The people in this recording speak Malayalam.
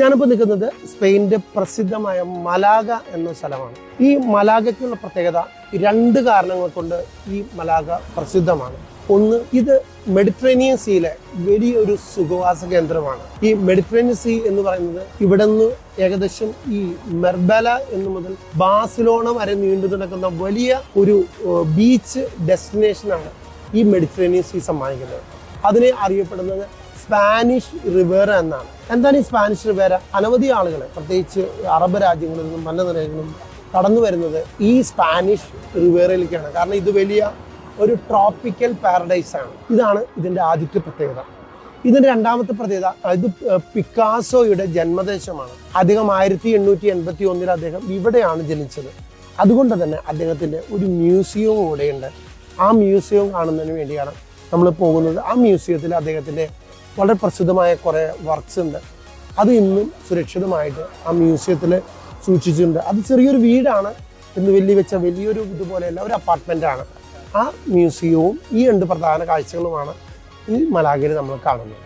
ഞാനിപ്പോൾ നിൽക്കുന്നത് സ്പെയിന്റെ പ്രസിദ്ധമായ മലാഗ എന്ന സ്ഥലമാണ്. ഈ മലാഗയ്ക്കുള്ള പ്രത്യേകത രണ്ട് കാരണങ്ങൾ കൊണ്ട് ഈ മലാഗ പ്രസിദ്ധമാണ്. ഒന്ന് ഇത് മെഡിറ്ററേനിയൻ സീയിലെ വലിയൊരു സുഖവാസ കേന്ദ്രമാണ്. ഈ മെഡിറ്ററേനിയൻ സീ എന്ന് പറയുന്നത് ഇവിടെ നിന്ന് ഏകദേശം ഈ മെർബല എന്ന് മുതൽ ബാസിലോണ വരെ നീണ്ടു നടക്കുന്ന വലിയ ഒരു ബീച്ച് ഡെസ്റ്റിനേഷനാണ് ഈ മെഡിറ്ററേനിയൻ സീ സമ്മാനിക്കുന്നത്. അതിനെ അറിയപ്പെടുന്നത് സ്പാനിഷ് റിവേറ എന്നാണ്. എന്താണ് ഈ സ്പാനിഷ് റിവേറ? അനവധി ആളുകൾ പ്രത്യേകിച്ച് അറബ് രാജ്യങ്ങളിൽ നിന്നും പല നിലകളിലും കടന്നു വരുന്നത് ഈ സ്പാനിഷ് റിവേറയിലേക്കാണ്. കാരണം ഇത് വലിയ ഒരു ട്രോപ്പിക്കൽ പാരഡൈസ് ആണ്. ഇതാണ് ഇതിന്റെ ആദ്യത്തെ പ്രത്യേകത. ഇതിന്റെ രണ്ടാമത്തെ പ്രത്യേകത ഇത് പിക്കാസോയുടെ ജന്മദേശമാണ്. അദ്ദേഹം ആയിരത്തി എണ്ണൂറ്റി എൺപത്തി ഒന്നിൽ അദ്ദേഹം ഇവിടെയാണ് ജനിച്ചത്. അതുകൊണ്ട് തന്നെ അദ്ദേഹത്തിന്റെ ഒരു മ്യൂസിയവും ഇവിടെയുണ്ട് ആ മ്യൂസിയം കാണുന്നതിന് വേണ്ടിയാണ് നമ്മൾ പോകുന്നത്. ആ മ്യൂസിയത്തിൽ അദ്ദേഹത്തിന്റെ വളരെ പ്രസിദ്ധമായ കുറേ വർക്ക്സ് ഉണ്ട്. അത് ഇന്നും സുരക്ഷിതമായിട്ട് ആ മ്യൂസിയത്തിൽ സൂക്ഷിച്ചിട്ടുണ്ട്. അത് ചെറിയൊരു വീടാണ്. ഇന്ന് വലിയ വെച്ച വലിയൊരു ഇതുപോലെയല്ല ഒരു അപ്പാർട്ട്മെന്റാണ് ആ മ്യൂസിയവും ഈ രണ്ട് പ്രധാന കാഴ്ചകളുമാണ് ഈ മലാഗിരി നമ്മൾ കാണുന്നത്.